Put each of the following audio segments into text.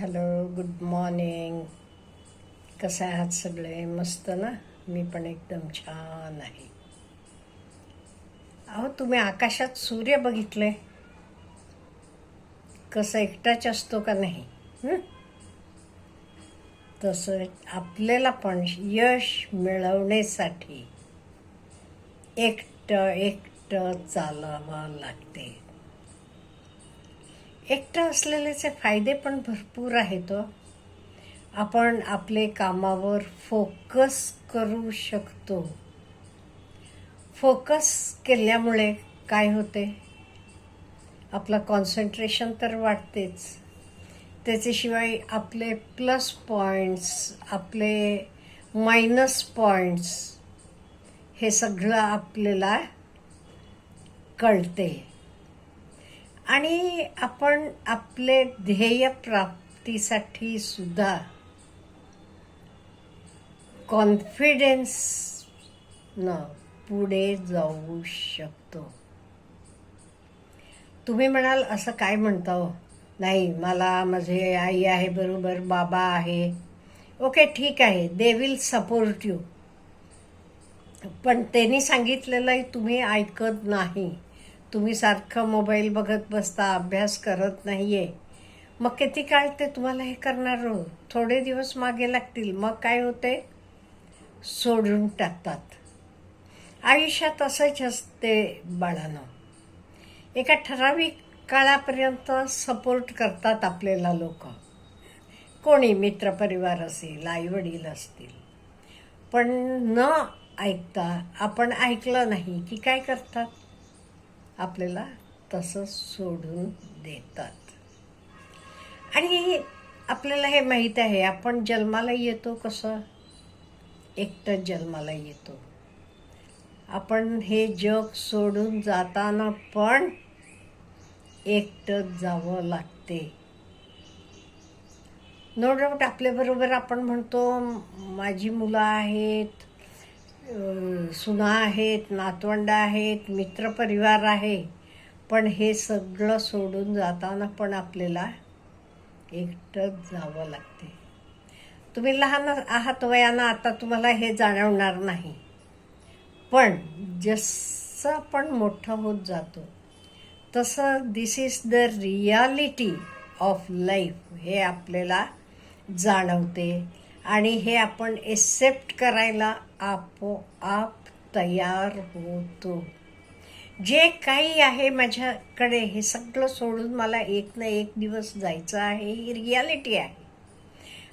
Hello good morning कसं आहात सगळे? मस्त ना? मी पण एकदम छान आहे. अहो तुम्ही आकाशात सूर्य बघितले? कसं एकटाच असतो का नाही? तसं आपल्याला पण यश मिळवण्यासाठी एकटं एकटं चालावं लागते. एकटं असलेल्याचे फायदे पण भरपूर आहेत हो. आपण आपले कामावर फोकस करू शकतो. फोकस केल्यामुळे काय होते? आपलं कॉन्सन्ट्रेशन तर वाढतेच. त्याच्याशिवाय आपले प्लस पॉईंट्स आपले मायनस पॉईंट्स हे सगळं आपल्याला कळते. आणि आपण आपले ध्येय प्राप्तीसाठी सुद्धा कॉन्फिडेन्स न पुढे जाऊ शकतो. तुम्ही म्हणाल असं काय म्हणता हो? नाही मला माझे आई आहे बरोबर बाबा आहे. ओके ठीक आहे. दे विल सपोर्ट यू पण त्यांनी सांगितलेलं तुम्ही ऐकत नाही. तुम्ही सारखं मोबाईल बघत बसता अभ्यास करत नाही आहे मग किती काळ ते तुम्हाला हे करणार? थोडे दिवस मागे लागतील. मग काय होते? सोडून टाकतात. आयुष्यात असंच असते बाळानं. एका ठराविक काळापर्यंत सपोर्ट करतात आपल्याला लोक. कोणी मित्रपरिवार असेल आईवडील असतील. पण न ऐकता आपण ऐकलं नाही की काय करतात? आपल्याला तसं सोडून देतात. आणि आपल्याला हे माहीत आहे आपण जन्माला येतो कसं? एकटं जन्माला येतो. आपण हे जग सोडून जाताना पण एकटंच जावं लागते. नो डाऊट आपल्याबरोबर आपण म्हणतो माझी मुलं आहेत सुना आहेत नातवंड आहेत मित्रपरिवार आहे. पण हे सगळं सोडून जाताना पण आपल्याला एकटंच जावं लागते. तुम्ही लहान आहात वयानं आता तुम्हाला हे जाणवणार नाही. पण जसं आपण मोठं होत जातो तसं this is the reality of life हे आपल्याला जाणवते. आणि हे आपण एक्सेप्ट करायला आपोआप तयार होतो. जे काही आहे माझ्याकडे हे सगळं सोडून मला एक ना एक दिवस जायचं आहे ही रियालिटी आहे.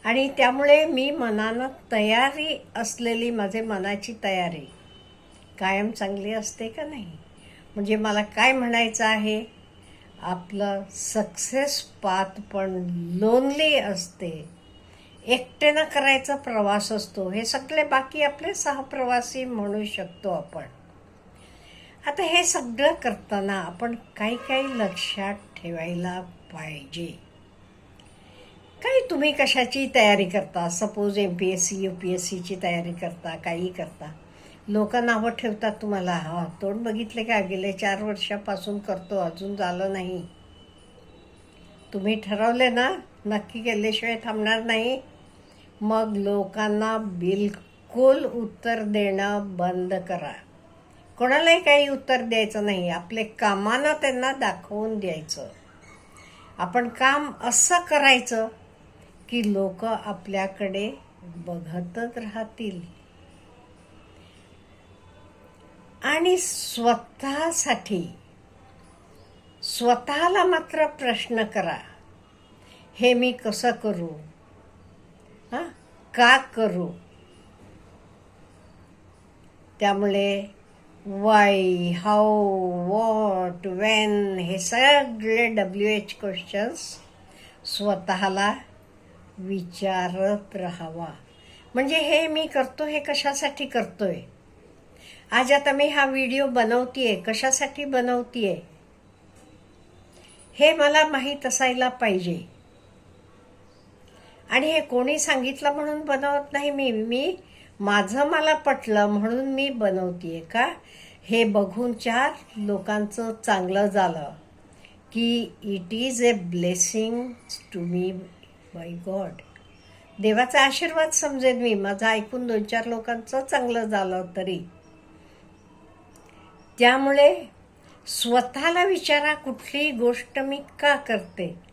आणि त्यामुळे मी मनानं तयारी असलेली माझे मनाची तयारी. कायम चांगली असते का नाही? म्हणजे मला काय म्हणायचं आहे? आपलं सक्सेस पाथ पण लोनली असते. एकटेनं करायचा प्रवास असतो. हे सगळे बाकी आपले सहप्रवासी म्हणू शकतो आपण. आता हे सगळं करताना आपण काही काही लक्षात ठेवायला पाहिजे. काही तुम्ही कशाची तयारी करता? Suppose M P S C U P S सीची तयारी करता काही करता. लोक नावं ठेवतात तुम्हाला. हा तोंड बघितले का? गेले चार वर्षापासून करतो अजून झालं नाही. तुम्ही ठरवले ना? नक्की केल्याशिवाय थांबणार नाही. मग लोकांना बिलकुल उत्तर देणं बंद करा. कोणालाही काही उत्तर द्यायचं नाही. आपले कामानं त्यांना दाखवून द्यायचं. आपण काम असं करायचं की लोक आपल्याकडे बघतच राहतील. आणि स्वतःसाठी स्वतःला मात्र प्रश्न करा. हे मी कसं करू? हां? का करू? त्यामुळे वाय हाऊ वॉट वेन हे सगळे डब्ल्यू एच क्वेश्चन्स स्वतःला विचारत राहावा. म्हणजे हे मी करतो हे कशासाठी करतोय? आज आता मी हा व्हिडिओ बनवतीये कशासाठी बनवतीये? हे मला माहीत असायला पाहिजे. आणि हे कोणी सांगितलं म्हणून बनवत नाही मी. मी माझं मला पटलं म्हणून मी बनवतीये का? हे बघून चार लोकांचं चांगलं झालं की it is a blessing to me by God देवाचा आशीर्वाद समजेन मी. माझं ऐकून दोन चार लोकांचं चांगलं झालं तरी. त्यामुळे स्वतःला विचारा कुठली गोष्ट मी का करते?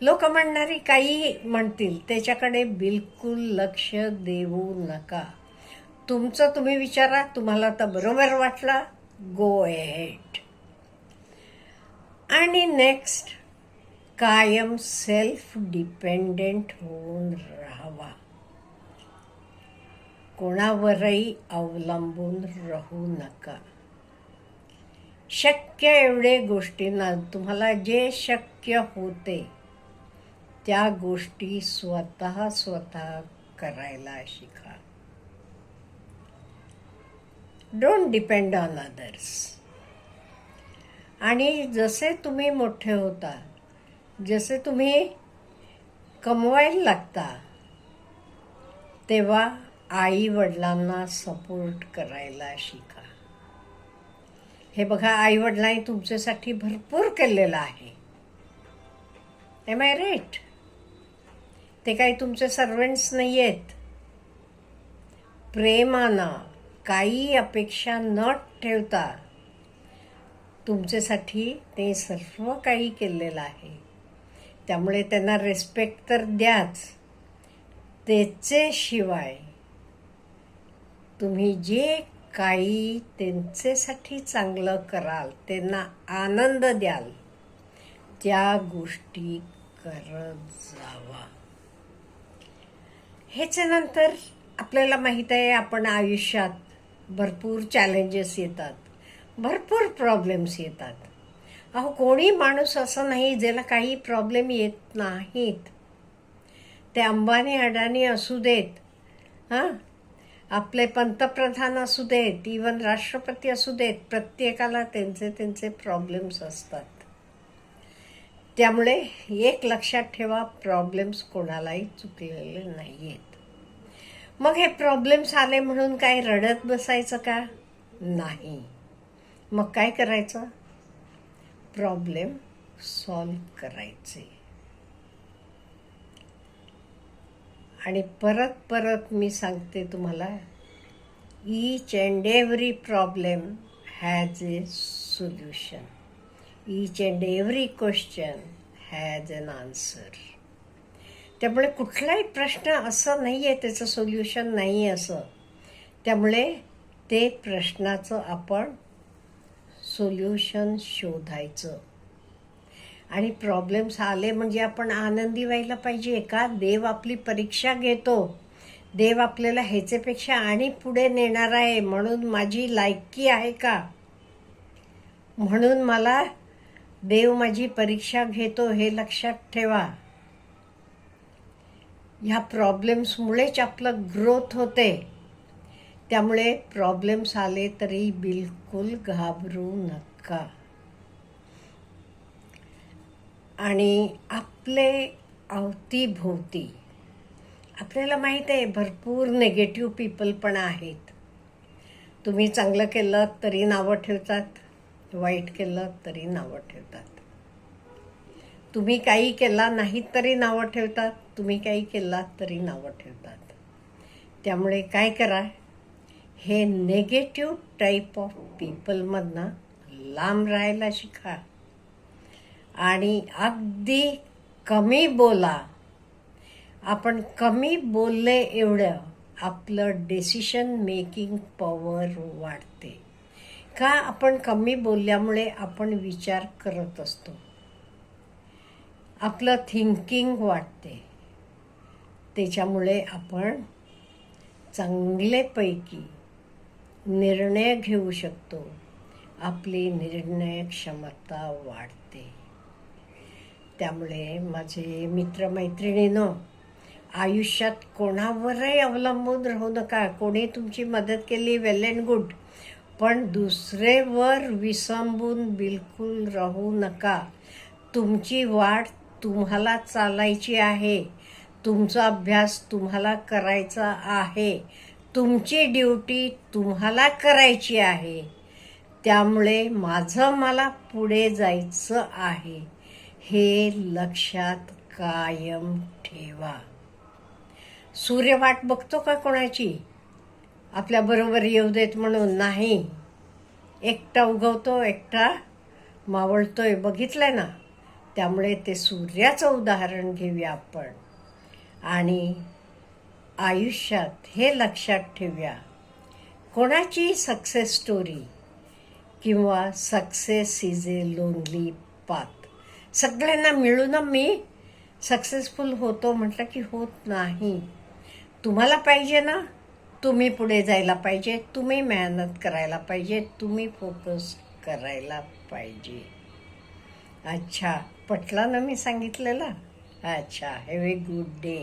लोक म्हणणारी काही म्हणतील त्याच्याकडे बिलकुल लक्ष देऊ नका. तुमचं तुम्ही विचारा तुम्हाला तर बरोबर वाटला. गो हेड आणि नेक्स्ट कायम सेल्फ डिपेंडेंट होऊन राहावा. कोणावरही अवलंबून राहू नका. शक्य एवढे गोष्टींना तुम्हाला जे शक्य होते त्या गोष्टी स्वतः स्वतः करायला शिका. डोंट डिपेंड ऑन अदर्स आणि जसे तुम्ही मोठे होता जसे तुम्ही कमवायला लागता तेव्हा आई वडिलांना सपोर्ट करायला शिका. हे बघा आई वडिलांनी तुमच्यासाठी भरपूर केलेलं आहे. एम आय राईट ते काही तुमचे सर्वंट्स नाही आहेत प्रेमानं काही अपेक्षा न ठेवता तुमच्यासाठी ते सर्व काही केलेलं आहे. त्यामुळे त्यांना रेस्पेक्ट तर द्याच. त्याचेशिवाय तुम्ही जे काही त्यांच्यासाठी चांगलं कराल त्यांना आनंद द्याल त्या गोष्टी करत जावा. ह्याच्यानंतर आपल्याला माहीत आहे आपण आयुष्यात भरपूर चॅलेंजेस येतात. भरपूर प्रॉब्लेम्स येतात. अहो कोणी माणूस असं नाही ज्याला काही प्रॉब्लेम येत नाहीत. ते अंबानी अडाणी असू देत हां? आपले पंतप्रधान असू देत इवन राष्ट्रपती असू देत प्रत्येकाला त्यांचे त्यांचे प्रॉब्लेम्स असतात. त्यामुळे एक लक्षात ठेवा प्रॉब्लेम्स कोणालाही चुकलेले नाही आहेत मग हे प्रॉब्लेम्स आले म्हणून काय रडत बसायचं का? नाही. मग काय करायचं? प्रॉब्लेम सॉल्व करायचे. आणि परत परत मी सांगते तुम्हाला each and every problem has a solution each and every question has an answer त्यामुळे कुठलाही प्रश्न असं नाही आहे त्याचं सोल्युशन नाही असं. त्यामुळे ते प्रश्नाचं आपण सोल्युशन शोधायचं. आणि प्रॉब्लेम्स आले म्हणजे आपण आनंदी व्हायला पाहिजे. का देव आपली परीक्षा घेतो. देव आपल्याला ह्याच्यापेक्षा आणि पुढे नेणार आहे. म्हणून माझी लायकी आहे का? म्हणून मला देव माझी परीक्षा घेतो हे लक्षात ठेवा. ह्या प्रॉब्लेम्समुळेच आपलं ग्रोथ होते. त्यामुळे प्रॉब्लेम्स आले तरी बिलकुल घाबरू नका. आणि आपले अवतीभोवती आपल्याला माहीत आहे भरपूर नेगेटिव्ह पीपल पण आहेत. तुम्ही चांगलं केलं तरी नावं ठेवतात वाईट केलं तरी नावं ठेवतात. तुम्ही काही केला नाही तरी नावं ठेवतात तुम्ही काही केलात तरी नावं ठेवतात. त्यामुळे काय करा हे नेगेटिव्ह टाईप ऑफ पीपलमधनं लांब राहायला शिका. आणि अगदी कमी बोला. आपण कमी बोलले एवढं आपलं डिसिशन मेकिंग पॉवर वाढते. का आपण कमी बोलल्यामुळे आपण विचार करत असतो? आपलं थिंकिंग वाढते. त्याच्यामुळे आपण चांगलेपैकी निर्णय घेऊ शकतो. आपली निर्णय क्षमता वाढते. त्यामुळे माझे मित्रमैत्रिणीनं आयुष्यात कोणावरही अवलंबून राहू नका. कोणी तुमची मदत केली वेल अँड गुड पण दुसरेवर विसंबून बिलकुल राहू नका. तुमची वाट तुम्हाला चालायची आहे. तुमचा अभ्यास तुम्हाला करायचा आहे. तुमची ड्युटी तुम्हाला करायची आहे. त्यामुळे माझं मला पुढे जायचं आहे. हे लक्षात कायम ठेवा. सूर्य वाट बघतो का कोणाची? आपल्याबरोबर येऊ देत म्हणून नाही. एकटा उगवतो एकटा मावळतोय बघितलंय ना? त्यामुळे ते सूर्याचं उदाहरण घेऊया आपण. आणि आयुष्यात हे लक्षात ठेवूया. कोणाची सक्सेस स्टोरी किंवा success is a lonely path सगळ्यांना मिळून मी सक्सेसफुल होतो म्हटलं की होत नाही. तुम्हाला पाहिजे ना? तुम्ही पुढे जायला पाहिजे. तुम्ही मेहनत करायला पाहिजे. तुम्ही फोकस करायला पाहिजे. अच्छा पटला ना मी सांगितलेला? अच्छा हॅव ए गुड डे